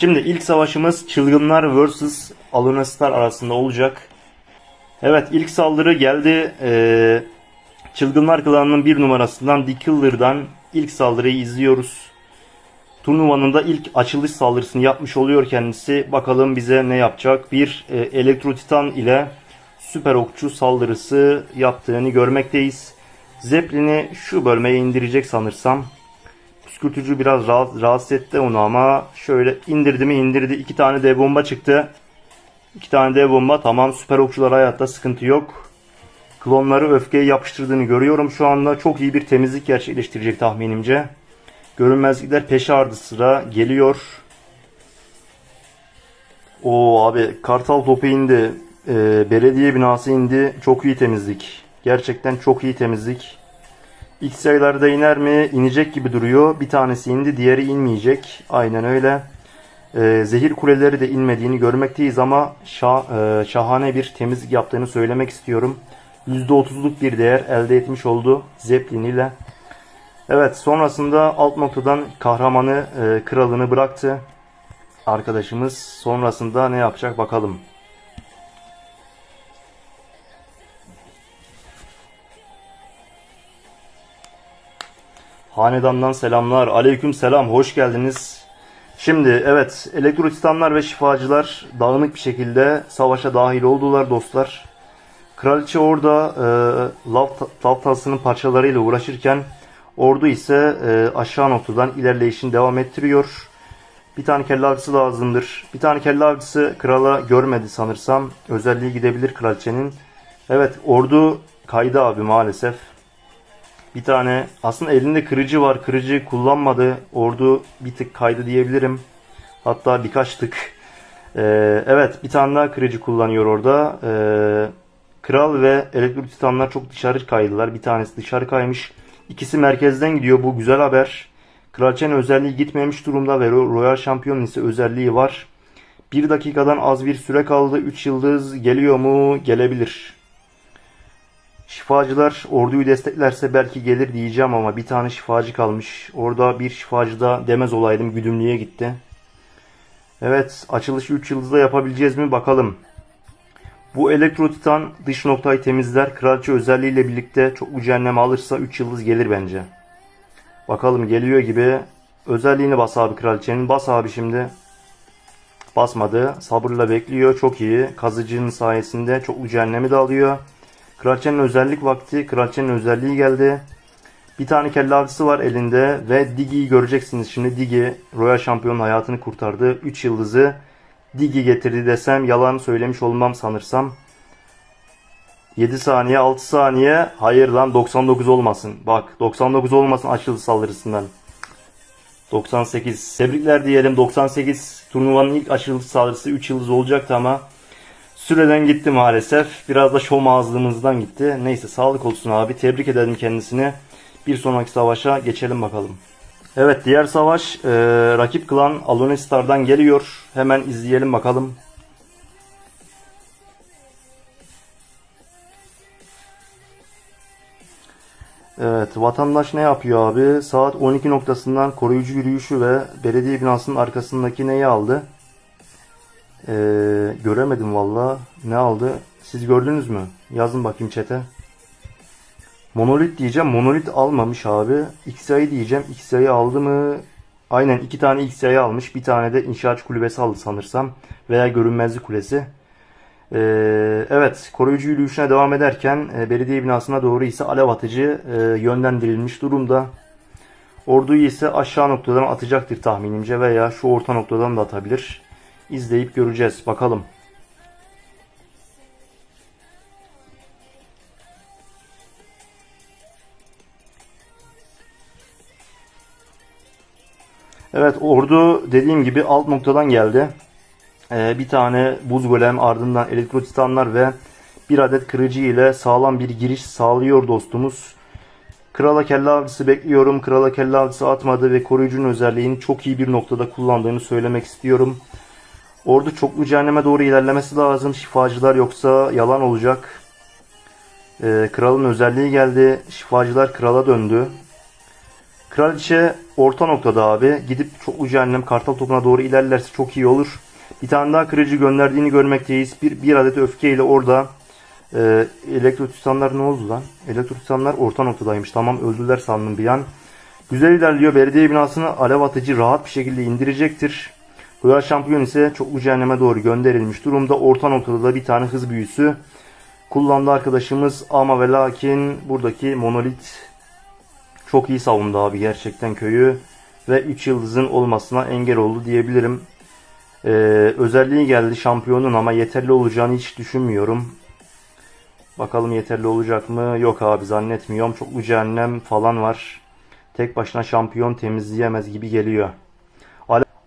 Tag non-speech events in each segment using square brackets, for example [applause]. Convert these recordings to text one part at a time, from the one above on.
Şimdi ilk savaşımız Çılgınlar vs. Alunestar arasında olacak. Evet ilk saldırı geldi. Ee, Çılgınlar klanının bir numarasından The Killer'dan ilk saldırıyı izliyoruz. Turnuvanın da ilk açılış saldırısını yapmış oluyor kendisi. Bakalım bize ne yapacak? Bir e, Elektro Titan ile Süper Okçu saldırısı yaptığını görmekteyiz. Zeppelin'i şu bölmeye indirecek sanırsam. Püskürtücü biraz rahat, rahatsız etti onu ama şöyle indirdi mi indirdi. İki tane dev bomba çıktı. İki tane dev bomba tamam süper okçular hayatta sıkıntı yok. Klonları öfkeye yapıştırdığını görüyorum şu anda. Çok iyi bir temizlik gerçekleştirecek tahminimce. Görünmezlikler peşi ardı sıra geliyor. O abi kartal topu indi. Ee, belediye binası indi. Çok iyi temizlik. Gerçekten çok iyi temizlik. İlk sayılarda iner mi? İnecek gibi duruyor. Bir tanesi indi, diğeri inmeyecek. Aynen öyle. Ee, zehir kuleleri de inmediğini görmekteyiz ama e, şahane bir temizlik yaptığını söylemek istiyorum. %30'luk bir değer elde etmiş oldu Zeppelin ile. Evet sonrasında alt noktadan kahramanı, e, kralını bıraktı. Arkadaşımız sonrasında ne yapacak bakalım. Hanedandan selamlar. Aleyküm selam. Hoş geldiniz. Şimdi evet elektro titanlar ve şifacılar dağınık bir şekilde savaşa dahil oldular dostlar. Kraliçe orada e, lav, lav tasının parçalarıyla uğraşırken ordu ise e, aşağı noktadan ilerleyişini devam ettiriyor. Bir tane kelle avcısı lazımdır. Bir tane kelle avcısı krala görmedi sanırsam. Özelliği gidebilir kraliçenin. Evet ordu kaydı abi maalesef. Bir tane aslında elinde kırıcı var. Kırıcı kullanmadı. Ordu bir tık kaydı diyebilirim. Hatta birkaç tık. Ee, evet bir tane daha kırıcı kullanıyor orada. Ee, Kral ve elektrik titanlar çok dışarı kaydılar. Bir tanesi dışarı kaymış. İkisi merkezden gidiyor. Bu güzel haber. Kraliçenin özelliği gitmemiş durumda ve Royal Şampiyonun ise özelliği var. Bir dakikadan az bir süre kaldı. 3 yıldız geliyor mu? Gelebilir. Şifacılar orduyu desteklerse belki gelir diyeceğim ama bir tane şifacı kalmış. Orada bir şifacı da demez olaydım güdümlüğe gitti. Evet açılışı 3 yıldızda yapabileceğiz mi bakalım. Bu elektro titan dış noktayı temizler. Kraliçe özelliğiyle birlikte çok bu cehenneme alırsa 3 yıldız gelir bence. Bakalım geliyor gibi. Özelliğini bas abi kraliçenin. Bas abi şimdi. Basmadı. Sabırla bekliyor. Çok iyi. Kazıcının sayesinde çok bu cehennemi de alıyor. Kraliçenin özellik vakti. Kraliçenin özelliği geldi. Bir tane kelle avcısı var elinde ve Digi'yi göreceksiniz. Şimdi Digi Royal Şampiyonun hayatını kurtardı. 3 yıldızı Digi getirdi desem yalan söylemiş olmam sanırsam. 7 saniye 6 saniye hayır lan 99 olmasın. Bak 99 olmasın açılış saldırısından. 98 tebrikler diyelim 98 turnuvanın ilk açılış saldırısı 3 yıldız olacaktı ama Süreden gitti maalesef. Biraz da şom ağızlığımızdan gitti. Neyse sağlık olsun abi. Tebrik edelim kendisini. Bir sonraki savaşa geçelim bakalım. Evet diğer savaş e, rakip klan Alonistar'dan geliyor. Hemen izleyelim bakalım. Evet vatandaş ne yapıyor abi? Saat 12 noktasından koruyucu yürüyüşü ve belediye binasının arkasındaki neyi aldı? Ee, göremedim valla. Ne aldı? Siz gördünüz mü? Yazın bakayım çete. Monolit diyeceğim. Monolit almamış abi. XI diyeceğim. XI'yi aldı mı? Aynen iki tane XI'yi almış. Bir tane de inşaat kulübesi aldı sanırsam. Veya görünmezlik kulesi. Ee, evet koruyucu yürüyüşüne devam ederken e, belediye binasına doğru ise alev atıcı e, yönlendirilmiş durumda. Orduyu ise aşağı noktadan atacaktır tahminimce veya şu orta noktadan da atabilir. İzleyip göreceğiz. Bakalım. Evet ordu dediğim gibi alt noktadan geldi. Ee, bir tane buz golem ardından elektro titanlar ve bir adet kırıcı ile sağlam bir giriş sağlıyor dostumuz. Krala kelle avcısı bekliyorum. Krala kelle avcısı atmadı ve koruyucunun özelliğini çok iyi bir noktada kullandığını söylemek istiyorum. Ordu çoklu cehenneme doğru ilerlemesi lazım. Şifacılar yoksa yalan olacak. Ee, kralın özelliği geldi. Şifacılar krala döndü. Kraliçe orta noktada abi. Gidip çok ucu annem kartal topuna doğru ilerlerse çok iyi olur. Bir tane daha kırıcı gönderdiğini görmekteyiz. Bir, bir adet öfkeyle orada e, elektrotitanlar ne oldu lan? Elektrotitanlar orta noktadaymış. Tamam öldüler sandım bir an. Güzel ilerliyor. Belediye binasını alev atıcı rahat bir şekilde indirecektir. Royal Şampiyon ise çok ucu cehenneme doğru gönderilmiş durumda. Orta noktada da bir tane hız büyüsü kullandı arkadaşımız. Ama ve lakin buradaki monolit çok iyi savundu abi gerçekten köyü. Ve 3 yıldızın olmasına engel oldu diyebilirim. Ee, özelliği geldi şampiyonun ama yeterli olacağını hiç düşünmüyorum. Bakalım yeterli olacak mı? Yok abi zannetmiyorum. Çok cehennem falan var. Tek başına şampiyon temizleyemez gibi geliyor.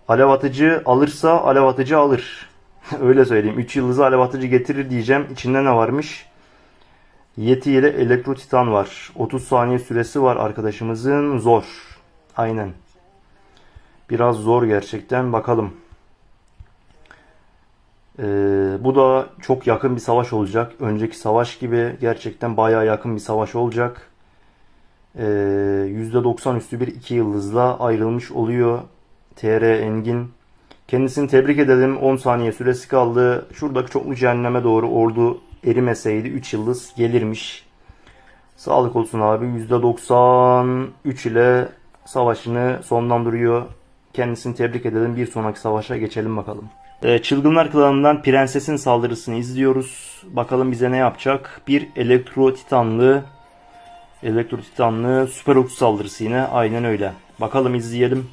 Ale- Alev atıcı alırsa alev atıcı alır. [laughs] Öyle söyleyeyim. 3 yıldızı alev atıcı getirir diyeceğim. İçinde ne varmış? Yeti ile elektro titan var. 30 saniye süresi var arkadaşımızın. Zor. Aynen. Biraz zor gerçekten. Bakalım. Ee, bu da çok yakın bir savaş olacak. Önceki savaş gibi gerçekten bayağı yakın bir savaş olacak. Ee, %90 üstü bir iki yıldızla ayrılmış oluyor. TR Engin. Kendisini tebrik edelim. 10 saniye süresi kaldı. Şuradaki çoklu cehenneme doğru ordu erimeseydi 3 yıldız gelirmiş. Sağlık olsun abi. %93 ile savaşını sonlandırıyor. Kendisini tebrik edelim. Bir sonraki savaşa geçelim bakalım. Ee, Çılgınlar Klanı'ndan Prenses'in saldırısını izliyoruz. Bakalım bize ne yapacak. Bir elektro titanlı elektro titanlı süper okçu saldırısı yine. Aynen öyle. Bakalım izleyelim.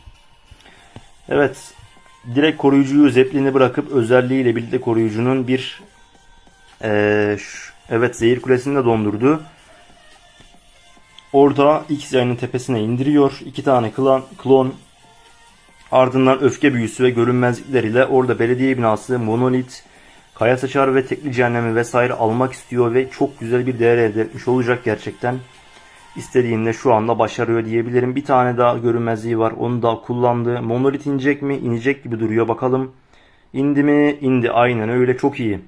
Evet. Direkt koruyucuyu zeplini bırakıp özelliğiyle birlikte koruyucunun bir ee, şu- evet zehir kulesini de dondurdu. Orada X yayının tepesine indiriyor. İki tane klan, klon ardından öfke büyüsü ve görünmezlikleriyle orada belediye binası, monolit, kaya saçar ve tekli cehennemi vesaire almak istiyor ve çok güzel bir değer elde etmiş olacak gerçekten. İstediğinde şu anda başarıyor diyebilirim. Bir tane daha görünmezliği var. Onu da kullandı. Monolit inecek mi? İnecek gibi duruyor. Bakalım. İndi mi? İndi. Aynen öyle. Çok iyi.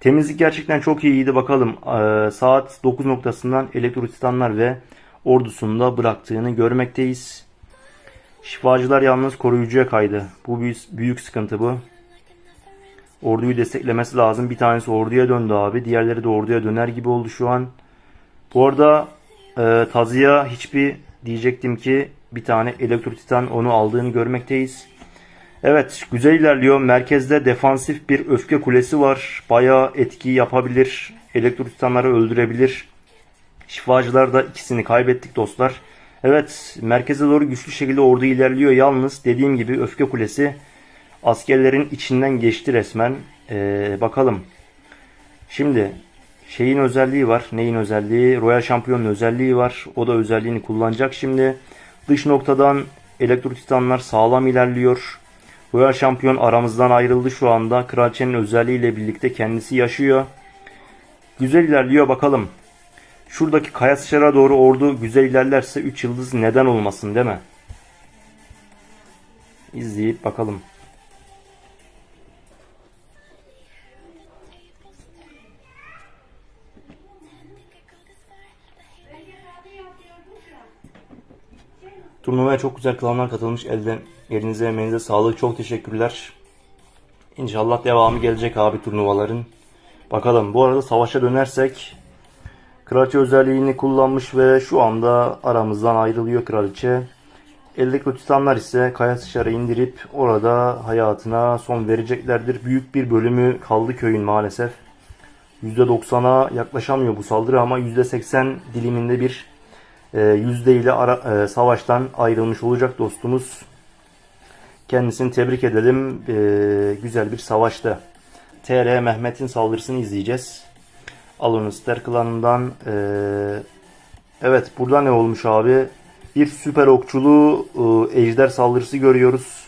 Temizlik gerçekten çok iyiydi. Bakalım Ee, saat 9 noktasından elektrotitanlar ve ordusunda bıraktığını görmekteyiz. Şifacılar yalnız koruyucuya kaydı. Bu büyük, büyük sıkıntı bu. Orduyu desteklemesi lazım. Bir tanesi orduya döndü abi. Diğerleri de orduya döner gibi oldu şu an. Bu arada e, Tazı'ya hiçbir diyecektim ki bir tane elektrotitan onu aldığını görmekteyiz. Evet güzel ilerliyor. Merkezde defansif bir öfke kulesi var. Bayağı etki yapabilir. Elektrotitanları öldürebilir. Şifacılar da ikisini kaybettik dostlar. Evet merkeze doğru güçlü şekilde ordu ilerliyor. Yalnız dediğim gibi öfke kulesi askerlerin içinden geçti resmen. Ee, bakalım. Şimdi şeyin özelliği var. Neyin özelliği? Royal Şampiyon'un özelliği var. O da özelliğini kullanacak şimdi. Dış noktadan elektrotitanlar sağlam ilerliyor. Royal Şampiyon aramızdan ayrıldı şu anda. Kraliçenin özelliğiyle birlikte kendisi yaşıyor. Güzel ilerliyor bakalım. Şuradaki kaya sıçrara doğru ordu güzel ilerlerse 3 yıldız neden olmasın değil mi? İzleyip bakalım. Turnuvaya çok güzel klanlar katılmış. Elden, elinize emeğinize sağlık. Çok teşekkürler. İnşallah devamı gelecek abi turnuvaların. Bakalım. Bu arada savaşa dönersek Kraliçe özelliğini kullanmış ve şu anda aramızdan ayrılıyor kraliçe. Eldeki titanlar ise kaya sıçarı indirip orada hayatına son vereceklerdir. Büyük bir bölümü kaldı köyün maalesef. %90'a yaklaşamıyor bu saldırı ama %80 diliminde bir yüzde ile ara, e, savaştan ayrılmış olacak dostumuz. Kendisini tebrik edelim. E, güzel bir savaştı. TR Mehmet'in saldırısını izleyeceğiz. Alunister klanından e, evet burada ne olmuş abi? Bir süper okçulu e, ejder saldırısı görüyoruz.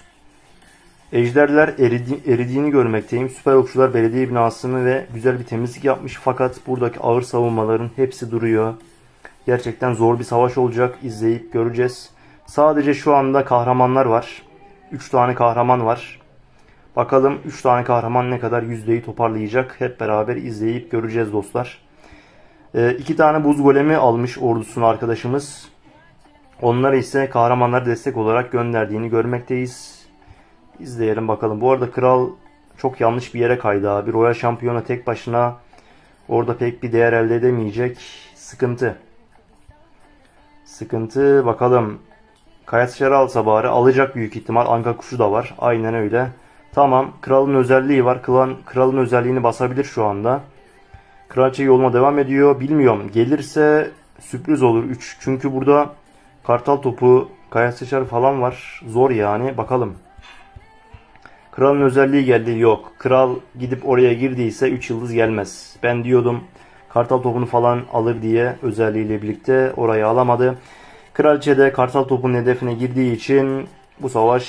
Ejderler eridi, eridiğini görmekteyim. Süper okçular belediye binasını ve güzel bir temizlik yapmış. Fakat buradaki ağır savunmaların hepsi duruyor. Gerçekten zor bir savaş olacak. İzleyip göreceğiz. Sadece şu anda kahramanlar var. 3 tane kahraman var. Bakalım 3 tane kahraman ne kadar yüzdeyi toparlayacak. Hep beraber izleyip göreceğiz dostlar. 2 tane buz golemi almış ordusunu arkadaşımız. Onlara ise kahramanlar destek olarak gönderdiğini görmekteyiz. İzleyelim bakalım. Bu arada kral çok yanlış bir yere kaydı abi. Royal şampiyona tek başına orada pek bir değer elde edemeyecek. Sıkıntı. Sıkıntı bakalım. Kaya dışarı alsa bari alacak büyük ihtimal. Anka kuşu da var. Aynen öyle. Tamam. Kralın özelliği var. Klan, kralın özelliğini basabilir şu anda. Kraliçe yoluna devam ediyor. Bilmiyorum. Gelirse sürpriz olur 3. Çünkü burada kartal topu, kaya sıçar falan var. Zor yani. Bakalım. Kralın özelliği geldi. Yok. Kral gidip oraya girdiyse 3 yıldız gelmez. Ben diyordum kartal topunu falan alır diye özelliğiyle birlikte orayı alamadı. Kraliçe de kartal topunun hedefine girdiği için bu savaş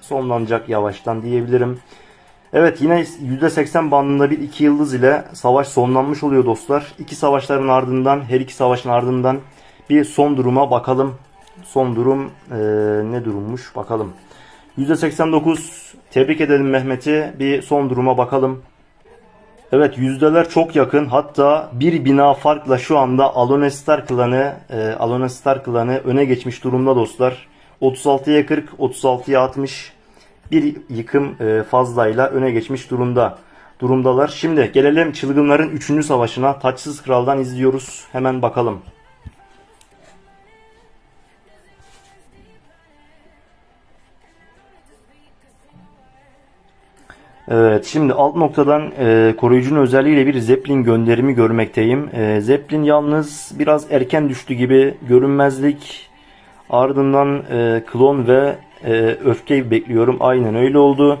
sonlanacak yavaştan diyebilirim. Evet yine %80 bandında bir iki yıldız ile savaş sonlanmış oluyor dostlar. İki savaşların ardından her iki savaşın ardından bir son duruma bakalım. Son durum eee, ne durummuş bakalım. %89 tebrik edelim Mehmet'i. Bir son duruma bakalım. Evet yüzdeler çok yakın. Hatta bir bina farkla şu anda Alonestar klanı, e, Alonestar klanı öne geçmiş durumda dostlar. 36'ya 40, 36'ya 60 bir yıkım e, fazlayla öne geçmiş durumda. Durumdalar. Şimdi gelelim çılgınların 3. savaşına. Taçsız Kral'dan izliyoruz. Hemen bakalım. Evet, şimdi alt noktadan e, koruyucunun özelliğiyle bir Zeppelin gönderimi görmekteyim. E, Zeppelin yalnız biraz erken düştü gibi görünmezlik. Ardından e, klon ve e, öfke bekliyorum. Aynen öyle oldu.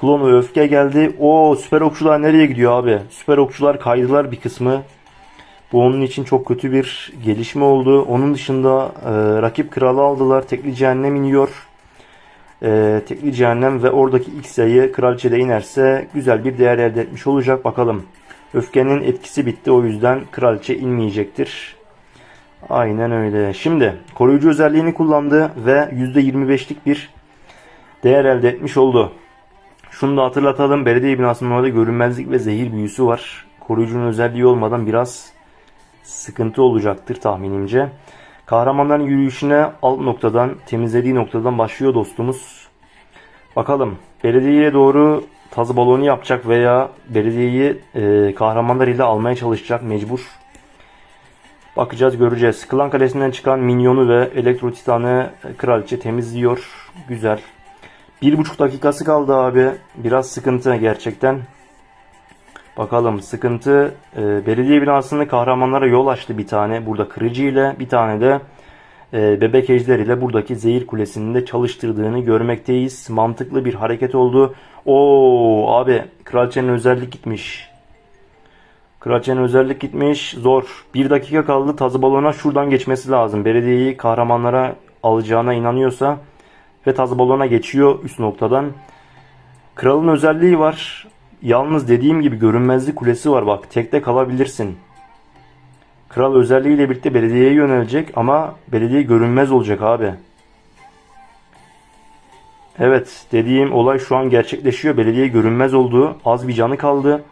Klon ve öfke geldi. O süper okçular nereye gidiyor abi? Süper okçular kaydılar bir kısmı. Bu onun için çok kötü bir gelişme oldu. Onun dışında e, rakip kralı aldılar. Tekli cehennem iniyor e, tekli cehennem ve oradaki ilk sayı kraliçede inerse güzel bir değer elde etmiş olacak. Bakalım. Öfkenin etkisi bitti o yüzden kraliçe inmeyecektir. Aynen öyle. Şimdi koruyucu özelliğini kullandı ve %25'lik bir değer elde etmiş oldu. Şunu da hatırlatalım. Belediye binasının orada görünmezlik ve zehir büyüsü var. Koruyucunun özelliği olmadan biraz sıkıntı olacaktır tahminimce. Kahramanların yürüyüşüne alt noktadan, temizlediği noktadan başlıyor dostumuz. Bakalım belediyeye doğru tazı balonu yapacak veya belediyeyi e, kahramanlar ile almaya çalışacak mecbur. Bakacağız göreceğiz. Klan Kalesi'nden çıkan minyonu ve elektro titanı kraliçe temizliyor. Güzel. Bir buçuk dakikası kaldı abi. Biraz sıkıntı gerçekten. Bakalım sıkıntı e, belediye binasını kahramanlara yol açtı bir tane burada kırıcı ile bir tane de e, bebek ejder ile buradaki zehir kulesini de çalıştırdığını görmekteyiz. Mantıklı bir hareket oldu. Oo abi kraliçenin özellik gitmiş. Kraliçenin özellik gitmiş. Zor. Bir dakika kaldı. Tazı balona şuradan geçmesi lazım. Belediyeyi kahramanlara alacağına inanıyorsa ve tazı balona geçiyor üst noktadan. Kralın özelliği var. Yalnız dediğim gibi görünmezlik kulesi var bak. Tekte kalabilirsin. Kral özelliğiyle birlikte belediyeye yönelecek ama belediye görünmez olacak abi. Evet dediğim olay şu an gerçekleşiyor. Belediye görünmez oldu. Az bir canı kaldı.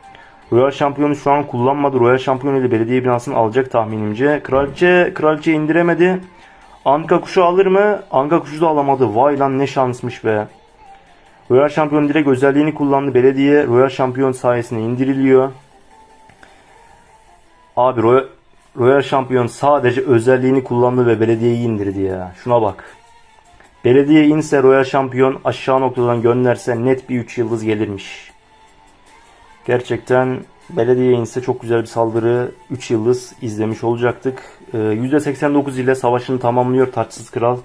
Royal şampiyonu şu an kullanmadı. Royal şampiyonu ile belediye binasını alacak tahminimce. Kraliçe, kraliçe indiremedi. Anka kuşu alır mı? Anka kuşu da alamadı. Vay lan ne şansmış be. Royal Şampiyon direkt özelliğini kullandı. Belediye Royal Şampiyon sayesinde indiriliyor. Abi Royal, Royal Şampiyon sadece özelliğini kullandı ve belediyeyi indirdi ya. Şuna bak. Belediye inse Royal Şampiyon aşağı noktadan gönderse net bir 3 yıldız gelirmiş. Gerçekten belediye inse çok güzel bir saldırı 3 yıldız izlemiş olacaktık. Ee, %89 ile savaşını tamamlıyor Taçsız Kral.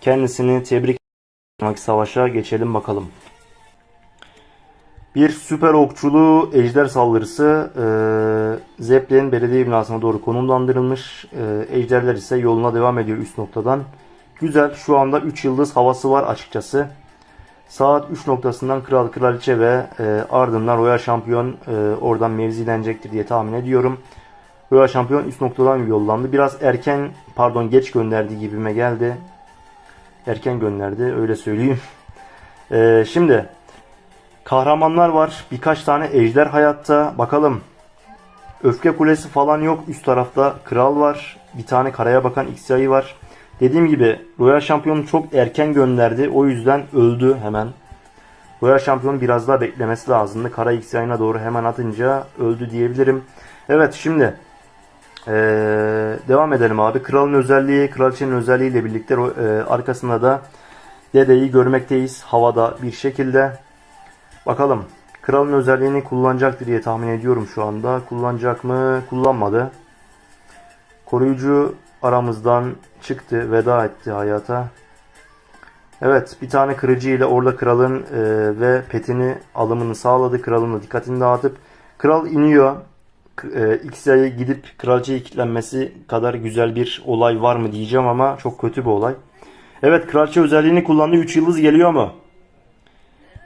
Kendisini tebrik sonraki savaşa geçelim bakalım. Bir süper okçulu ejder saldırısı e, Zeppelin belediye binasına doğru konumlandırılmış. E, ejderler ise yoluna devam ediyor üst noktadan. Güzel şu anda 3 yıldız havası var açıkçası. Saat 3 noktasından kral kraliçe ve e, ardından royal şampiyon e, oradan mevzilenecektir diye tahmin ediyorum. Royal şampiyon üst noktadan yollandı. Biraz erken pardon geç gönderdi gibime geldi. Erken gönderdi öyle söyleyeyim. E, şimdi kahramanlar var. Birkaç tane ejder hayatta. Bakalım. Öfke kulesi falan yok. Üst tarafta kral var. Bir tane karaya bakan X yayı var. Dediğim gibi Royal Şampiyonu çok erken gönderdi. O yüzden öldü hemen. Royal Şampiyonu biraz daha beklemesi lazımdı. Kara X doğru hemen atınca öldü diyebilirim. Evet şimdi ee, devam edelim abi. Kralın özelliği, kraliçenin özelliği ile birlikte e, arkasında da dedeyi görmekteyiz. Havada bir şekilde. Bakalım. Kralın özelliğini kullanacaktır diye tahmin ediyorum şu anda. Kullanacak mı? Kullanmadı. Koruyucu aramızdan çıktı. Veda etti hayata. Evet bir tane kırıcı ile orada kralın e, ve petini alımını sağladı. Kralın da dikkatini dağıtıp kral iniyor. E, gidip kraliçeyi kilitlenmesi kadar güzel bir olay var mı diyeceğim ama çok kötü bir olay. Evet kraliçe özelliğini kullandı. 3 yıldız geliyor mu?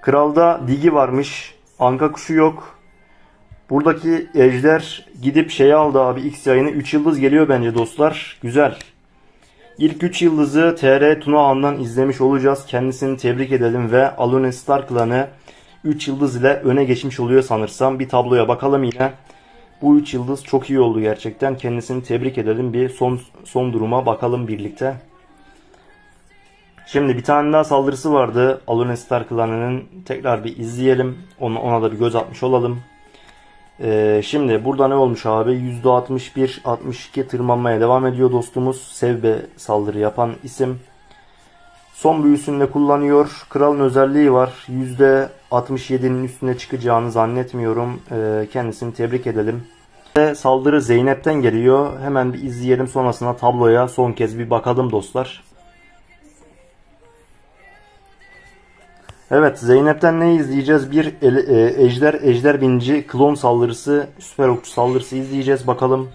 Kralda digi varmış. Anka kuşu yok. Buradaki ejder gidip şeyi aldı abi X yayını. 3 yıldız geliyor bence dostlar. Güzel. İlk 3 yıldızı TR Tuna Han'dan izlemiş olacağız. Kendisini tebrik edelim ve Alone Star klanı 3 yıldız ile öne geçmiş oluyor sanırsam. Bir tabloya bakalım yine. Bu 3 yıldız çok iyi oldu gerçekten. Kendisini tebrik edelim. Bir son son duruma bakalım birlikte. Şimdi bir tane daha saldırısı vardı. Alone Star klanının. Tekrar bir izleyelim. Ona, ona da bir göz atmış olalım. Ee, şimdi burada ne olmuş abi? %61-62 tırmanmaya devam ediyor dostumuz. Sevbe saldırı yapan isim. Son büyüsünü de kullanıyor. Kralın özelliği var. %67'nin üstüne çıkacağını zannetmiyorum. Ee, kendisini tebrik edelim. Ve saldırı Zeynep'ten geliyor. Hemen bir izleyelim sonrasında tabloya son kez bir bakalım dostlar. Evet Zeynep'ten ne izleyeceğiz? Bir e, ejder ejder binici klon saldırısı, süper okçu saldırısı izleyeceğiz bakalım.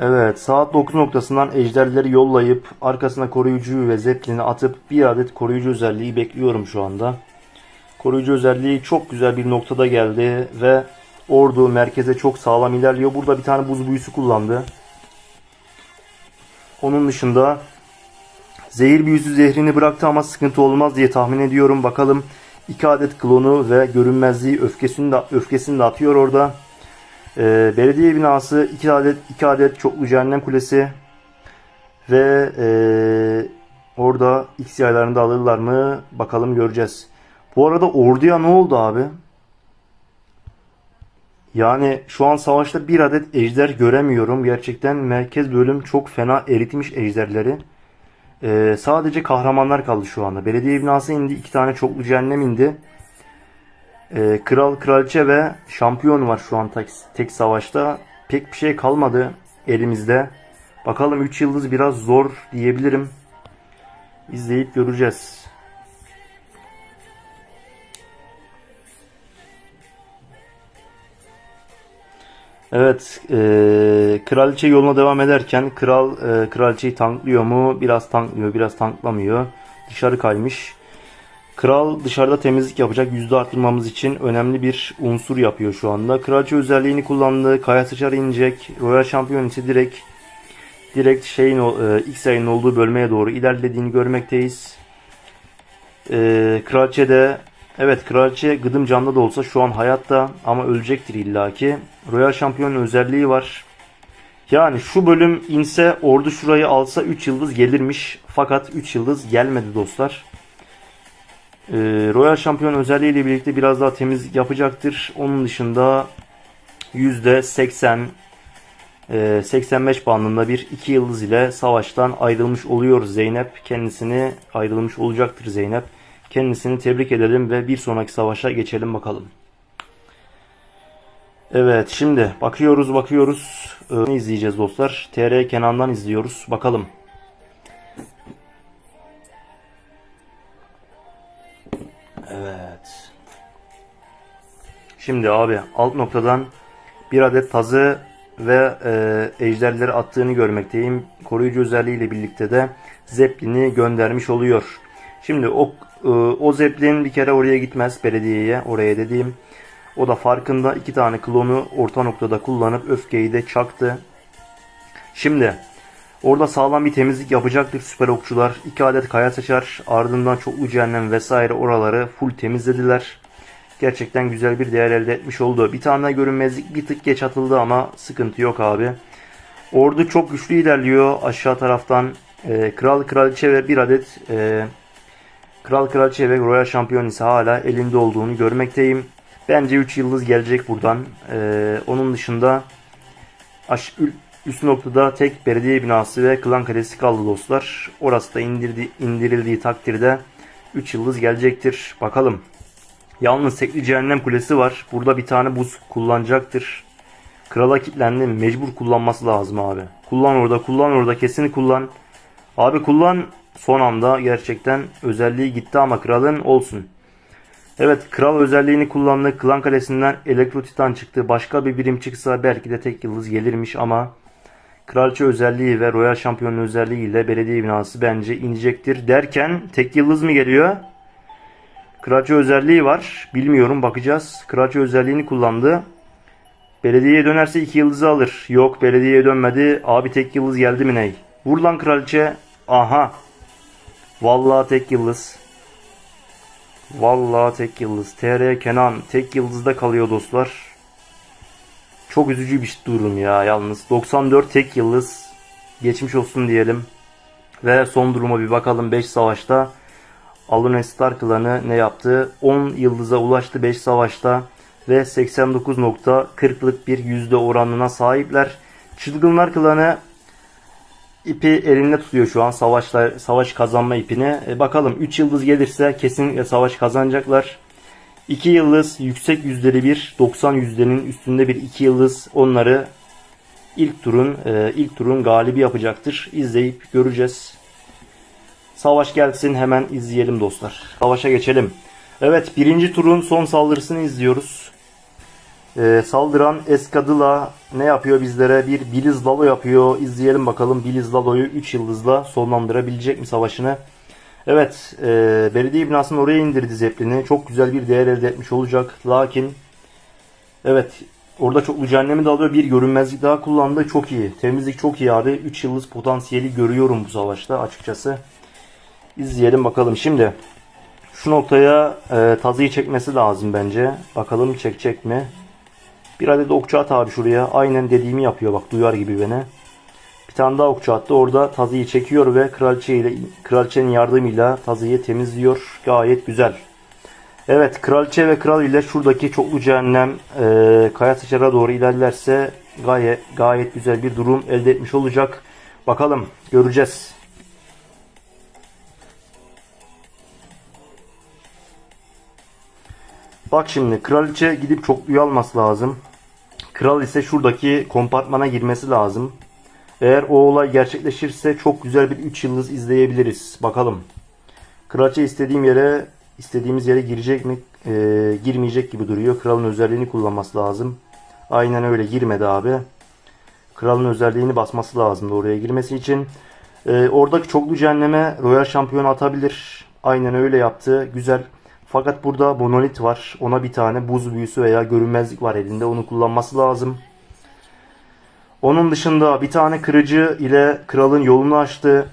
Evet saat 9 noktasından ejderleri yollayıp arkasına koruyucuyu ve zeplini atıp bir adet koruyucu özelliği bekliyorum şu anda. Koruyucu özelliği çok güzel bir noktada geldi ve ordu merkeze çok sağlam ilerliyor. Burada bir tane buz büyüsü kullandı. Onun dışında zehir büyüsü zehrini bıraktı ama sıkıntı olmaz diye tahmin ediyorum. Bakalım iki adet klonu ve görünmezliği öfkesini de, öfkesini de atıyor orada. Ee, belediye binası iki adet iki adet çoklu cehennem kulesi ve ee, orada X yaylarını da alırlar mı? Bakalım göreceğiz. Bu arada orduya ne oldu abi? Yani şu an savaşta bir adet ejder göremiyorum. Gerçekten merkez bölüm çok fena eritmiş ejderleri. Ee, sadece kahramanlar kaldı şu anda. Belediye binası indi. iki tane çoklu cehennem indi. Ee, kral, kraliçe ve şampiyon var şu an tek, tek savaşta. Pek bir şey kalmadı elimizde. Bakalım 3 yıldız biraz zor diyebilirim. İzleyip göreceğiz. Evet, e, kraliçe yoluna devam ederken kral e, kraliçeyi tanklıyor mu? Biraz tanklıyor, biraz tanklamıyor. Dışarı kaymış. Kral dışarıda temizlik yapacak. Yüzde arttırmamız için önemli bir unsur yapıyor şu anda. Kraliçe özelliğini kullandı. Kaya sıçrar inecek. Royal Şampiyon ise direkt direkt şeyin e, X ayının olduğu bölmeye doğru ilerlediğini görmekteyiz. E, kraliçe de evet kraliçe gıdım canlı da olsa şu an hayatta ama ölecektir illaki. Royal Şampiyon'un özelliği var. Yani şu bölüm inse ordu şurayı alsa 3 yıldız gelirmiş. Fakat 3 yıldız gelmedi dostlar. Ee, Royal Şampiyon özelliğiyle birlikte biraz daha temizlik yapacaktır. Onun dışında %80 e, 85 bandında bir 2 yıldız ile savaştan ayrılmış oluyor Zeynep. Kendisini ayrılmış olacaktır Zeynep. Kendisini tebrik edelim ve bir sonraki savaşa geçelim bakalım. Evet şimdi bakıyoruz bakıyoruz. Ee, izleyeceğiz dostlar? TR Kenan'dan izliyoruz. Bakalım. Evet. Şimdi abi alt noktadan bir adet tazı ve e, ejderleri attığını görmekteyim. Koruyucu özelliğiyle birlikte de Zeppelin'i göndermiş oluyor. Şimdi o e, o Zeppelin bir kere oraya gitmez belediyeye oraya dediğim. O da farkında iki tane klonu orta noktada kullanıp öfkeyi de çaktı. Şimdi Orada sağlam bir temizlik yapacaktır süper okçular. 2 adet kaya seçer. Ardından çoklu cehennem vesaire oraları full temizlediler. Gerçekten güzel bir değer elde etmiş oldu. Bir tane görünmezlik bir tık geç atıldı ama sıkıntı yok abi. Ordu çok güçlü ilerliyor aşağı taraftan. e, kral kraliçe ve bir adet e, kral kraliçe ve royal şampiyon ise hala elinde olduğunu görmekteyim. Bence 3 yıldız gelecek buradan. E, onun dışında aş, üst noktada tek belediye binası ve klan kalesi kaldı dostlar. Orası da indirdi, indirildiği takdirde 3 yıldız gelecektir. Bakalım. Yalnız tekli cehennem kulesi var. Burada bir tane buz kullanacaktır. Krala kilitlendi. Mecbur kullanması lazım abi. Kullan orada, kullan orada. Kesin kullan. Abi kullan. Son anda gerçekten özelliği gitti ama kralın olsun. Evet kral özelliğini kullandı. Klan kalesinden elektro titan çıktı. Başka bir birim çıksa belki de tek yıldız gelirmiş ama kraliçe özelliği ve royal şampiyonun özelliğiyle belediye binası bence inecektir derken tek yıldız mı geliyor? Kraliçe özelliği var. Bilmiyorum bakacağız. Kraliçe özelliğini kullandı. Belediyeye dönerse iki yıldızı alır. Yok belediyeye dönmedi. Abi tek yıldız geldi mi ney? Vur lan kraliçe. Aha. Vallahi tek yıldız. Vallahi tek yıldız. TR Kenan tek yıldızda kalıyor dostlar. Çok üzücü bir durum ya yalnız. 94 tek yıldız. Geçmiş olsun diyelim. Ve son duruma bir bakalım 5 savaşta. Alun Star klanı ne yaptı? 10 yıldıza ulaştı 5 savaşta ve 89.40'lık bir yüzde oranına sahipler. Çılgınlar klanı ipi elinde tutuyor şu an savaşla savaş kazanma ipini. E, bakalım 3 yıldız gelirse kesinlikle savaş kazanacaklar. 2 yıldız yüksek yüzdeli bir 90 yüzdenin üstünde bir 2 yıldız onları ilk turun e, ilk turun galibi yapacaktır. İzleyip göreceğiz. Savaş gelsin hemen izleyelim dostlar. Savaşa geçelim. Evet birinci turun son saldırısını izliyoruz. Ee, saldıran Eskadilla ne yapıyor bizlere? Bir Biliz Lalo yapıyor. İzleyelim bakalım Biliz Lalo'yu 3 yıldızla sonlandırabilecek mi savaşını? Evet e, belediye binasının oraya indirdi Zeppelin'i. Çok güzel bir değer elde etmiş olacak. Lakin evet orada çoklu cehennemi de alıyor. Bir görünmezlik daha kullandı. Çok iyi. Temizlik çok iyi abi. 3 yıldız potansiyeli görüyorum bu savaşta açıkçası. İzleyelim bakalım. Şimdi şu noktaya e, tazıyı çekmesi lazım bence. Bakalım çekecek mi? Bir adet okçu at abi şuraya. Aynen dediğimi yapıyor bak duyar gibi beni. Tane daha okçu attı. Orada tazıyı çekiyor ve kraliçe ile kraliçenin yardımıyla tazıyı temizliyor. Gayet güzel. Evet kraliçe ve kral ile şuradaki çoklu cehennem e, kaya sıçara doğru ilerlerse gayet gayet güzel bir durum elde etmiş olacak. Bakalım göreceğiz. Bak şimdi kraliçe gidip çokluyu alması lazım. Kral ise şuradaki kompartmana girmesi lazım. Eğer o olay gerçekleşirse çok güzel bir 3 yıldız izleyebiliriz. Bakalım. Kraliçe istediğim yere istediğimiz yere girecek mi? Ee, girmeyecek gibi duruyor. Kralın özelliğini kullanması lazım. Aynen öyle girmedi abi. Kralın özelliğini basması lazım oraya girmesi için. Ee, oradaki çoklu cehenneme Royal Şampiyonu atabilir. Aynen öyle yaptı. Güzel. Fakat burada monolit var. Ona bir tane buz büyüsü veya görünmezlik var elinde. Onu kullanması lazım. Onun dışında bir tane kırıcı ile kralın yolunu açtı.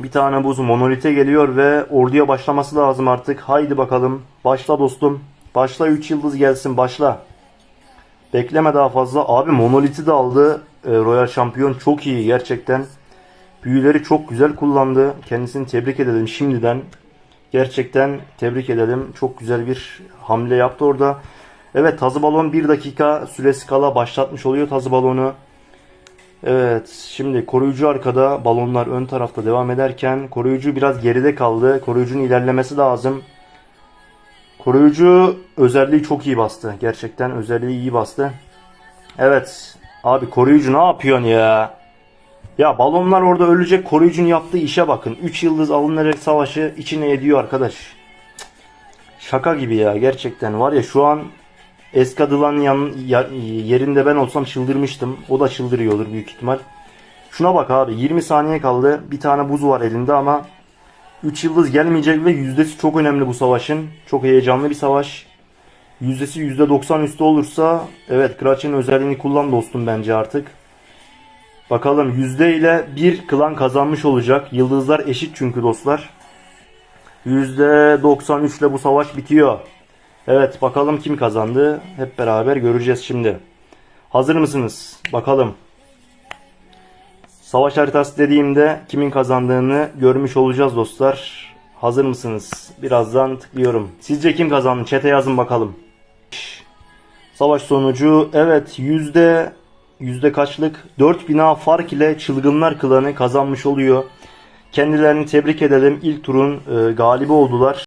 Bir tane buz monolite geliyor ve orduya başlaması lazım artık. Haydi bakalım. Başla dostum. Başla 3 yıldız gelsin başla. Bekleme daha fazla. Abi monoliti de aldı. Ee, Royal Şampiyon çok iyi gerçekten. Büyüleri çok güzel kullandı. Kendisini tebrik edelim şimdiden. Gerçekten tebrik edelim. Çok güzel bir hamle yaptı orada. Evet tazı balon 1 dakika süresi kala başlatmış oluyor tazı balonu. Evet şimdi koruyucu arkada balonlar ön tarafta devam ederken koruyucu biraz geride kaldı. Koruyucunun ilerlemesi lazım. Koruyucu özelliği çok iyi bastı. Gerçekten özelliği iyi bastı. Evet abi koruyucu ne yapıyorsun ya? Ya balonlar orada ölecek koruyucunun yaptığı işe bakın. 3 yıldız alınacak savaşı içine ediyor arkadaş. Şaka gibi ya gerçekten. Var ya şu an Eskadıla'nın yan, ya- yerinde ben olsam çıldırmıştım. O da çıldırıyordur büyük ihtimal. Şuna bak abi 20 saniye kaldı. Bir tane buz var elinde ama 3 yıldız gelmeyecek ve yüzdesi çok önemli bu savaşın. Çok heyecanlı bir savaş. Yüzdesi %90 üstü olursa evet Kraliçenin özelliğini kullan dostum bence artık. Bakalım yüzde ile bir klan kazanmış olacak. Yıldızlar eşit çünkü dostlar. Yüzde 93 ile bu savaş bitiyor. Evet bakalım kim kazandı. Hep beraber göreceğiz şimdi. Hazır mısınız? Bakalım. Savaş haritası dediğimde kimin kazandığını görmüş olacağız dostlar. Hazır mısınız? Birazdan tıklıyorum. Sizce kim kazandı? Çete yazın bakalım. Savaş sonucu evet yüzde yüzde kaçlık 4 bina fark ile çılgınlar klanı kazanmış oluyor. Kendilerini tebrik edelim. İlk turun e, galibi oldular.